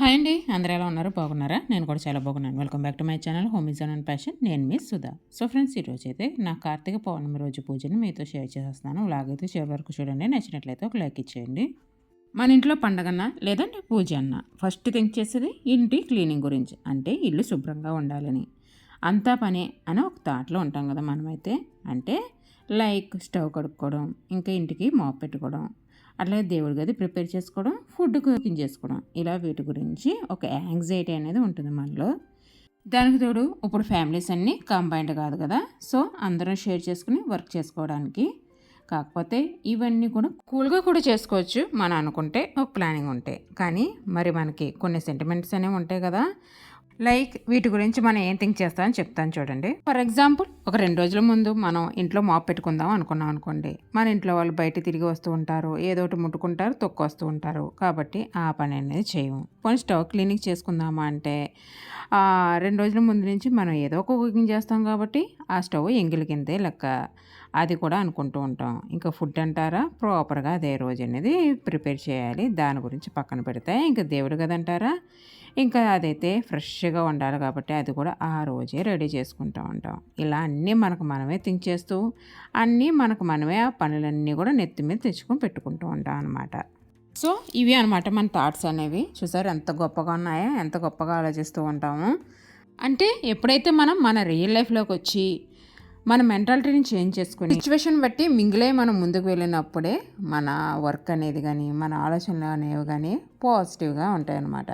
Hi అండి. అందరూ ఎలా ఉన్నారు? బాగున్నారా? నేను కూడా చాలా బాగున్నాను. Welcome back to my channel home is and passion నేను మీ సుధా. సో ఫ్రెండ్స్ ఈరోజు అయితే నా కార్తీక పౌర్ణమి రోజు పూజని మీతో షేర్ చేసేస్తాను లాగైతే చివరి వరకు చూడండి. నచ్చినట్లయితే ఒక లైక్ ఇచ్చేయండి. మన ఇంట్లో పండగన్న లేదంటే పూజ అన్న ఫస్ట్ థింక్ చేసేది ఇంటి క్లీనింగ్ గురించి. అంటే ఇల్లు శుభ్రంగా ఉండాలని. అంతా పనే అని ఒక థాట్లో ఉంటాం కదా మనమైతే. అంటే లైక్ స్టవ్ కడుక్కోవడం ఇంకా ఇంటికి మాప్ పెట్టుకోవడం అట్లాగే దేవుడి గది ప్రిపేర్ చేసుకోవడం ఫుడ్ కుకింగ్ చేసుకోవడం. ఇలా వీటి గురించి ఒక యాంగ్జైటీ అనేది ఉంటుంది మనలో. దానికి తోడు ఇప్పుడు ఫ్యామిలీస్ అన్నీ కంబైన్డ్ కాదు కదా. సో అందరం షేర్ చేసుకుని వర్క్ చేసుకోవడానికి. కాకపోతే ఇవన్నీ కూడా కూల్గా కూడా చేసుకోవచ్చు మనం అనుకుంటే ఒక ప్లానింగ్ ఉంటే. కానీ మరి మనకి కొన్ని సెంటిమెంట్స్ అనేవి ఉంటాయి కదా. లైక్ వీటి గురించి మనం ఏం థింక్ చేస్తామని చెప్తాను చూడండి. ఫర్ ఎగ్జాంపుల్ ఒక రెండు రోజుల ముందు మనం ఇంట్లో మాప్ పెట్టుకుందాం అనుకున్నాం అనుకోండి. మన ఇంట్లో వాళ్ళు బయట తిరిగి వస్తూ ఉంటారు ఏదో ఒకటి ముట్టుకుంటారు తొక్కు వస్తూ ఉంటారు. కాబట్టి ఆ పని అనేది చేయము. పోనీ స్టవ్ క్లీనింగ్ చేసుకుందామా అంటే రెండు రోజుల ముందు నుంచి మనం ఏదో ఒక కుకింగ్ చేస్తాం కాబట్టి ఆ స్టవ్ ఎంగిలి కిందే లెక్క అది కూడా అనుకుంటూ ఉంటాం. ఇంకా ఫుడ్ అంటారా? ప్రాపర్గా అదే రోజు అనేది ప్రిపేర్ చేయాలి. దాని గురించి పక్కన పెడితే ఇంకా దేవుడు కదంటారా? ఇంకా అదైతే ఫ్రెష్గా ఉండాలి కాబట్టి అది కూడా ఆ రోజే రెడీ చేసుకుంటూ ఉంటాం. ఇలా అన్నీ మనకు మనమే థింక్ చేస్తూ అన్నీ మనకు మనమే ఆ పనులన్నీ కూడా నెత్తి మీద తెచ్చుకొని పెట్టుకుంటూ ఉంటాం అనమాట సో ఇవి అనమాట మన థాట్స్ అనేవి. చూసారు? ఎంత గొప్పగా ఉన్నాయో? ఎంత గొప్పగా ఆలోచిస్తూ ఉంటాము. అంటే ఎప్పుడైతే మనం మన రియల్ లైఫ్లోకి వచ్చి మన మెంటాలిటీని చేంజ్ చేసుకుని సిచ్యువేషన్ బట్టి మింగిలే మనం ముందుకు వెళ్ళినప్పుడే మన వర్క్ అనేది కానీ మన ఆలోచనలు అనేవి కానీ పాజిటివ్గా ఉంటాయన్నమాట.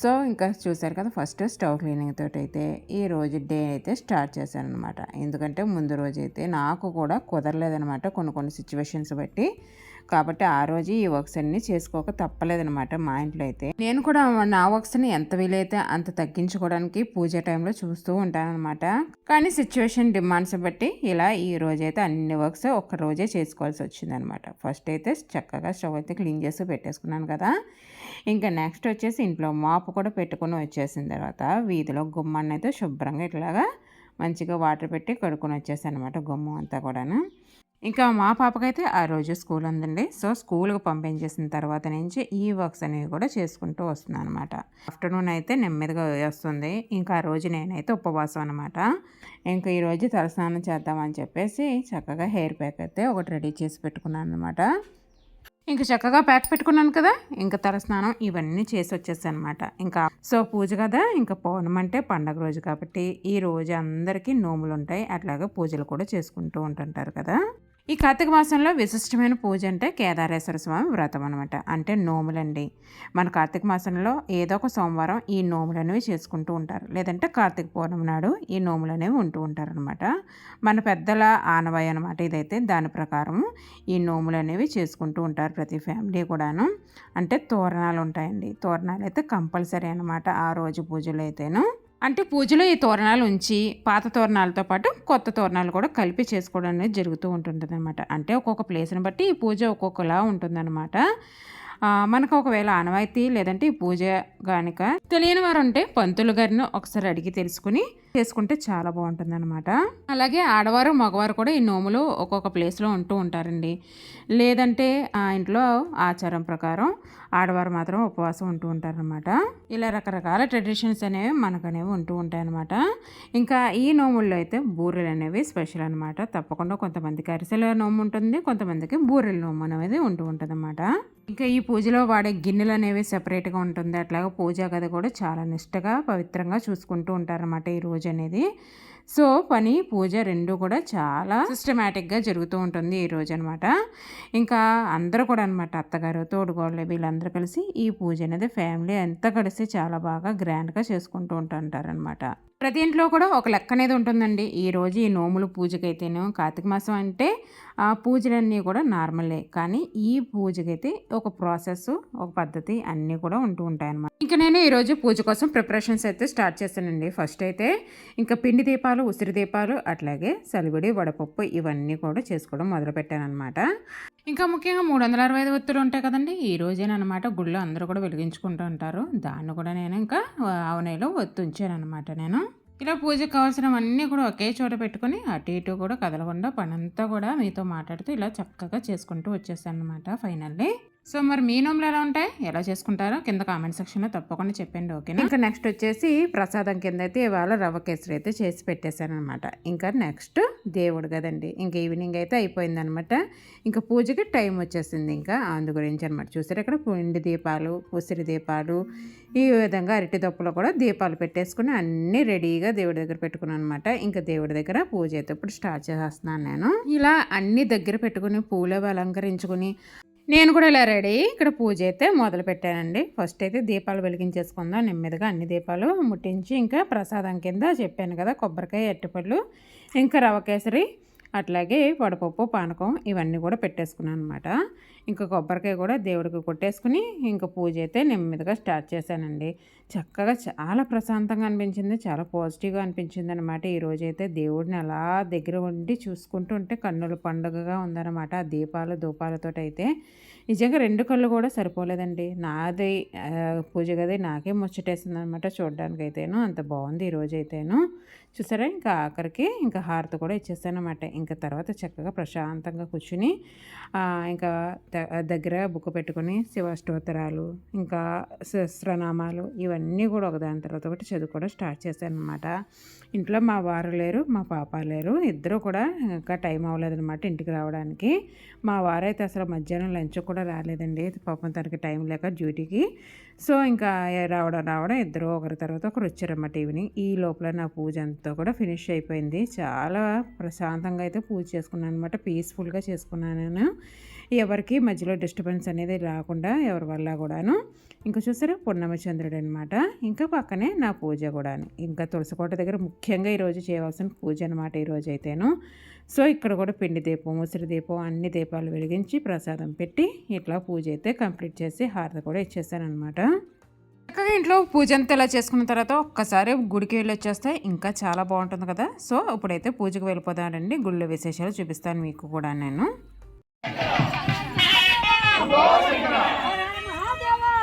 సో ఇంకా చూసారు కదా ఫస్ట్ స్టవ్ క్లీనింగ్ తోటి అయితే ఈ రోజు డే అయితే స్టార్ట్ చేశాను అనమాట ఎందుకంటే ముందు రోజు అయితే నాకు కూడా కుదరలేదనమాట కొన్ని కొన్ని సిచ్యువేషన్స్ బట్టి. కాబట్టి ఆ రోజు ఈ వర్క్స్ అన్నీ చేసుకోక తప్పలేదనమాట మా ఇంట్లో అయితే. నేను కూడా నా వర్క్స్ని ఎంత వీలైతే అంత తగ్గించుకోవడానికి పూజ టైంలో చూస్తూ ఉంటానన్నమాట. కానీ సిచ్యువేషన్ డిమాండ్స్ బట్టి ఇలా ఈ రోజు అయితే అన్ని వర్క్స్ ఒక్క రోజే చేసుకోవాల్సి వచ్చిందనమాట ఫస్ట్ అయితే చక్కగా స్టవ్ అయితే క్లీన్ చేసి పెట్టేసుకున్నాను కదా. ఇంకా నెక్స్ట్ వచ్చేసి ఇంట్లో మాపు కూడా పెట్టుకుని వచ్చేసిన తర్వాత వీధిలో గుమ్మాన్ని అయితే శుభ్రంగా ఇట్లాగా మంచిగా వాటర్ పెట్టి కడుక్కొని వచ్చేసాను అనమాట గుమ్మం అంతా కూడాను. ఇంకా మా పాపకైతే ఆ రోజు స్కూల్ ఉందండి. సో స్కూల్కి పంపించేసిన తర్వాత నుంచి ఈ వర్క్స్ అనేవి కూడా చేసుకుంటూ వస్తున్నాను అనమాట ఆఫ్టర్నూన్ అయితే నెమ్మదిగా వస్తుంది. ఇంకా ఆ రోజు నేనైతే ఉపవాసం అనమాట. ఇంకా ఈరోజు తలస్నానం చేద్దామని చెప్పేసి చక్కగా హెయిర్ ప్యాక్ అయితే ఒకటి రెడీ చేసి పెట్టుకున్నాను అనమాట. ఇంకా చక్కగా ప్యాక్ పెట్టుకున్నాను కదా! ఇంకా తలస్నానం ఇవన్నీ చేసి వచ్చేసాను అనమాట. ఇంకా సో పూజ కదా! ఇంకా పౌర్ణం అంటే పండగ రోజు కాబట్టి ఈ రోజు అందరికీ నోములు ఉంటాయి అట్లాగే పూజలు కూడా చేసుకుంటూ ఉంటుంటారు కదా! ఈ కార్తీక మాసంలో విశిష్టమైన పూజ అంటే కేదారేశ్వర స్వామి వ్రతం అనమాట అంటే నోములండి. మన కార్తీక మాసంలో ఏదో ఒక సోమవారం ఈ నోములు అనేవి చేసుకుంటూ ఉంటారు. లేదంటే కార్తీక పౌర్ణమి నాడు ఈ నోములు అనేవి ఉంటూ ఉంటారనమాట మన పెద్దల ఆనవాయి అనమాట ఇదైతే. దాని ప్రకారం ఈ నోములు అనేవి చేసుకుంటూ ఉంటారు ప్రతి ఫ్యామిలీ కూడాను. అంటే తోరణాలు ఉంటాయండి. తోరణాలు అయితే కంపల్సరీ అనమాట ఆ రోజు పూజలు అయితేను. అంటే పూజలో ఈ తోరణాలు ఉంచి పాత తోరణాలతో పాటు కొత్త తోరణాలు కూడా కలిపి చేసుకోవడం అనేది జరుగుతూ ఉంటుంది అనమాట అంటే ఒక్కొక్క ప్లేస్ని బట్టి ఈ పూజ ఒక్కొక్కలా ఉంటుందన్నమాట. మనకు ఒకవేళ ఆనవాయితీ లేదంటే ఈ పూజ గానిక తెలియని వారు ఉంటే పంతులు గారిని ఒకసారి అడిగి తెలుసుకుని చేసుకుంటే చాలా బాగుంటుంది అనమాట అలాగే ఆడవారు మగవారు కూడా ఈ నోములు ఒక్కొక్క ప్లేస్లో ఉంటూ ఉంటారండి. లేదంటే ఆ ఇంట్లో ఆచారం ప్రకారం ఆడవారు మాత్రం ఉపవాసం ఉంటూ ఉంటారనమాట ఇలా రకరకాల ట్రెడిషన్స్ అనేవి మనకనేవి ఉంటూ ఉంటాయన్నమాట. ఇంకా ఈ నోముల్లో అయితే బూరెలు అనేవి స్పెషల్ అనమాట తప్పకుండా కొంతమందికి అరిసెల నోము ఉంటుంది కొంతమందికి బూరెల నోము అనేది ఉంటూ ఉంటుంది అనమాట ఇంకా ఈ పూజలో వాడే గిన్నెలు అనేవి సెపరేట్గా ఉంటుంది. అట్లాగే పూజా గది కూడా చాలా నిష్టగా పవిత్రంగా చూసుకుంటూ ఉంటారన్నమాట ఈ రోజు అనేది. సో పని పూజ రెండు కూడా చాలా సిస్టమేటిక్గా జరుగుతూ ఉంటుంది ఈ రోజు అనమాట ఇంకా అందరూ కూడా అనమాట అత్తగారు తోడుగోళ్ళు వీళ్ళందరూ కలిసి ఈ పూజ అనేది ఫ్యామిలీ అంతా కలిసి చాలా బాగా గ్రాండ్గా చేసుకుంటూ ఉంటుంటారనమాట ప్రతి ఇంట్లో కూడా ఒక లెక్క అనేది ఉంటుందండి. ఈరోజు ఈ నోములు పూజకైతేనే కార్తీక మాసం అంటే ఆ పూజలన్నీ కూడా నార్మలే కానీ ఈ పూజకైతే ఒక ప్రాసెస్ ఒక పద్ధతి అన్నీ కూడా ఉంటూ ఉంటాయన్నమాట. ఇంకా నేను ఈరోజు పూజ కోసం ప్రిపరేషన్స్ అయితే స్టార్ట్ చేశానండి ఫస్ట్ అయితే ఇంకా పిండి దీపాలు ఉసిరి దీపాలు అట్లాగే సలివిడి వడపప్పు ఇవన్నీ కూడా చేసుకోవడం మొదలుపెట్టాను అనమాట ఇంకా ముఖ్యంగా మూడు వందల అరవై ఐదు ఒత్తులు ఉంటాయి కదండి ఈ రోజేనమాట గుళ్ళో అందరూ కూడా వెలిగించుకుంటూ ఉంటారు. దాన్ని కూడా నేను ఇంకా ఆవునేలో ఒత్తు ఉంచాను అనమాట నేను. ఇలా పూజకు కావాల్సినవన్నీ కూడా ఒకే చోట పెట్టుకొని అటు ఇటు కూడా కదలకుండా పనంతా కూడా మీతో మాట్లాడుతూ ఇలా చక్కగా చేసుకుంటూ వచ్చేసాను అనమాట ఫైనల్లీ. సో మరి మీ నోములు ఎలా ఉంటాయి? ఎలా చేసుకుంటారో కింద కామెంట్ సెక్షన్లో తప్పకుండా చెప్పండి ఓకేనా? ఇంకా నెక్స్ట్ వచ్చేసి ప్రసాదం కింద అయితే ఇవాళ రవ్వ కేసరి అయితే చేసి పెట్టేశాను అనమాట ఇంకా నెక్స్ట్ దేవుడు కదండి. ఇంకా ఈవినింగ్ అయితే అయిపోయింది అనమాట ఇంకా పూజకి టైం వచ్చేసింది ఇంకా అందు గురించి అనమాట చూసారు ఇక్కడ పిండి దీపాలు ఉసిరి దీపాలు ఈ విధంగా అరటి దప్పులో కూడా దీపాలు పెట్టేసుకుని అన్నీ రెడీగా దేవుడి దగ్గర పెట్టుకున్నాను అనమాట ఇంకా దేవుడి దగ్గర పూజ అయితే ఇప్పుడు స్టార్ట్ చేసేస్తున్నాను నేను. ఇలా అన్ని దగ్గర పెట్టుకుని పూలవి అలంకరించుకుని నేను కూడా ఇలా రెడీ. ఇక్కడ పూజ అయితే మొదలు పెట్టానండి. ఫస్ట్ అయితే దీపాలు వెలిగించేసుకుందాం. నెమ్మదిగా అన్ని దీపాలు ముట్టించి ఇంకా ప్రసాదం కింద చెప్పాను కదా కొబ్బరికాయ అట్టిపళ్ళు ఇంకా రవ కేసరి అట్లాగే వడపప్పు పానకం ఇవన్నీ కూడా పెట్టేసుకున్నాను అనమాట ఇంకా కొబ్బరికాయ కూడా దేవుడికి కొట్టేసుకుని ఇంకా పూజ అయితే నెమ్మదిగా స్టార్ట్ చేశానండి. చక్కగా చాలా ప్రశాంతంగా అనిపించింది చాలా పాజిటివ్గా అనిపించింది అనమాట ఈరోజు అయితే దేవుడిని అలా దగ్గర ఉండి చూసుకుంటూ ఉంటే కన్నుల పండుగగా ఉందన్నమాట. ఆ దీపాలు ధూపాలతో అయితే నిజంగా రెండు కళ్ళు కూడా సరిపోలేదండి. నాది పూజ గది నాకే ముచ్చటేసింది అనమాట చూడడానికి అయితేను అంత బాగుంది ఈరోజు అయితేను. చూసారా? ఇంకా ఆఖరికి ఇంకా హారతి కూడా ఇచ్చేస్తానమాట ఇంకా తర్వాత చక్కగా ప్రశాంతంగా కూర్చుని ఇంకా దగ్గర బుక్ పెట్టుకుని శివాష్టోత్తరాలు ఇంకా సహస్రనామాలు ఇవన్నీ కూడా ఒకదాని తర్వాత ఒకటి చదువుకోవడం స్టార్ట్ చేశాను అనమాట ఇంట్లో మా వారు లేరు మా పాప లేరు ఇద్దరు కూడా ఇంకా టైం అవ్వలేదన్నమాట ఇంటికి రావడానికి. మా వారైతే అసలు మధ్యాహ్నం లంచ్ కూడా రాలేదండి పాపం తనకి టైం లేక డ్యూటీకి. సో ఇంకా రావడం రావడం ఇద్దరు ఒకరి తర్వాత ఒకరు వచ్చారన్నమాట ఈవినింగ్. ఈ లోపల నా పూజ అంతా కూడా ఫినిష్ అయిపోయింది. చాలా ప్రశాంతంగా అయితే పూజ చేసుకున్నాను అనమాట పీస్ఫుల్గా చేసుకున్నాను నేను. ఎవరికి మధ్యలో డిస్టర్బెన్స్ అనేది రాకుండా ఎవరి వల్ల కూడాను. ఇంకా చూసారా పూర్ణమచంద్రుడు అనమాట ఇంకా పక్కనే నా పూజ కూడా ఇంకా తులసికోట దగ్గర ముఖ్యంగా ఈరోజు చేయవలసిన పూజ అనమాట ఈరోజు అయితేను. సో ఇక్కడ కూడా పిండి దీపం ముసిరి దీపం అన్ని దీపాలు వెలిగించి ప్రసాదం పెట్టి ఇట్లా పూజ అయితే కంప్లీట్ చేసి హారతి కూడా ఇచ్చేసానమాట చక్కగా ఇంట్లో పూజ అంతా ఇలా చేసుకున్న తర్వాత ఒక్కసారి గుడికి వెళ్ళి వచ్చేస్తే ఇంకా చాలా బాగుంటుంది కదా. సో ఇప్పుడైతే పూజకు వెళ్ళిపోదానండి గుళ్ళ విశేషాలు చూపిస్తాను మీకు కూడా నేను. கோவிந்தா கோவிந்தா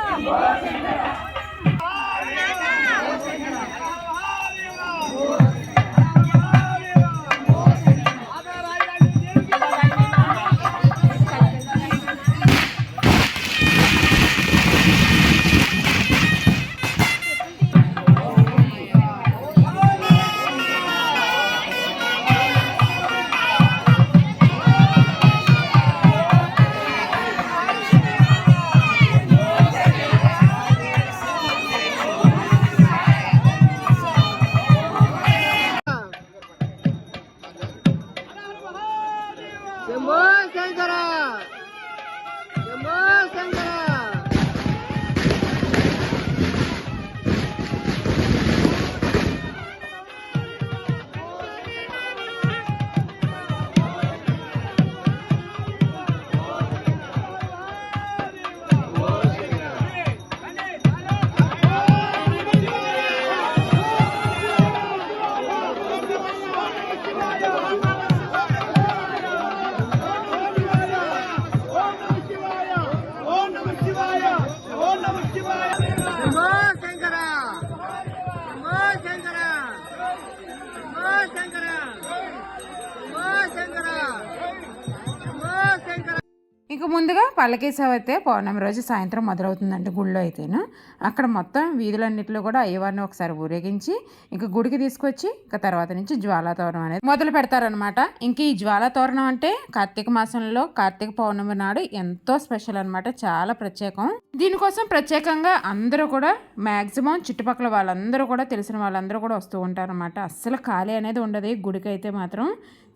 ఇక ముందుగా పల్లకీ అయితే పౌర్ణమి రోజు సాయంత్రం మొదలవుతుందండి గుళ్ళో అయితేను. అక్కడ మొత్తం వీధులన్నింటిలో కూడా అయ్యవారిని ఒకసారి ఊరేగించి ఇంక గుడికి తీసుకొచ్చి ఇక తర్వాత నుంచి జ్వాలాతోరణం అనేది మొదలు పెడతారనమాట ఇంక ఈ జ్వాలాతోరణం అంటే కార్తీక మాసంలో కార్తీక పౌర్ణమి నాడు ఎంతో స్పెషల్ అనమాట చాలా ప్రత్యేకం. దీనికోసం ప్రత్యేకంగా అందరూ కూడా మ్యాక్సిమం చుట్టుపక్కల వాళ్ళందరూ కూడా తెలిసిన వాళ్ళందరూ కూడా వస్తూ ఉంటారు అనమాట అస్సలు ఖాళీ అనేది ఉండదు గుడికి అయితే మాత్రం.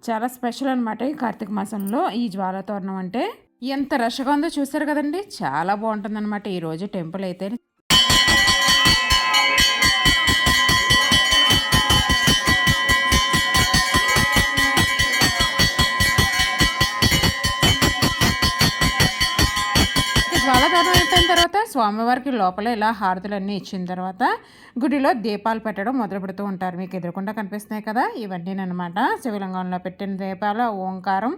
చాలా స్పెషల్ అనమాట ఈ కార్తీక మాసంలో ఈ జ్వాలతోరణం అంటే. ఎంత రష్గా ఉందో చూసారు కదండి. చాలా బాగుంటుందన్నమాట. ఈరోజు టెంపుల్ అయితే. స్వామివారికి లోపల ఇలా హారతులన్నీ ఇచ్చిన తర్వాత గుడిలో దీపాలు పెట్టడం మొదలు పెడుతూ ఉంటారు. మీకు ఎదురకుండా కనిపిస్తున్నాయి కదా ఇవన్నీ అనమాట శివలింగంలో పెట్టిన దీపాల ఓంకారం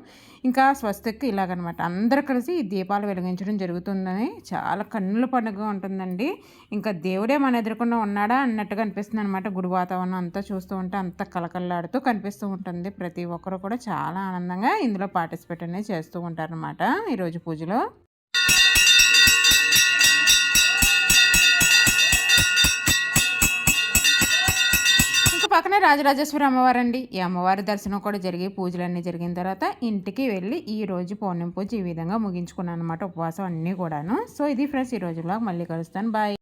ఇంకా స్వస్తికి ఇలాగనమాట. అందరూ కలిసి ఈ దీపాలు వెలిగించడం జరుగుతుందని చాలా కన్నుల పండుగ ఉంటుందండి. ఇంకా దేవుడే మన ఎదురకుండా ఉన్నాడా అన్నట్టుగా అనిపిస్తుంది అనమాట గుడి వాతావరణం అంతా చూస్తూ ఉంటే. అంత కలకల్లాడుతూ కనిపిస్తూ ఉంటుంది. ప్రతి ఒక్కరు కూడా చాలా ఆనందంగా ఇందులో పార్టిసిపేట్ అనేది చేస్తూ ఉంటారనమాట ఈరోజు పూజలో. పక్కనే రాజరాజేశ్వరి అమ్మవారు అండి ఈ అమ్మవారి దర్శనం కూడా జరిగి పూజలన్నీ జరిగిన తర్వాత ఇంటికి వెళ్ళి ఈ రోజు పౌర్ణమి పూజ ఈ విధంగా ముగించుకున్నాను అనమాట ఉపవాసం అన్నీ కూడాను. సో ఇది ఫ్రెండ్స్ ఈ రోజు మళ్ళీ కలుస్తాను. బాయ్.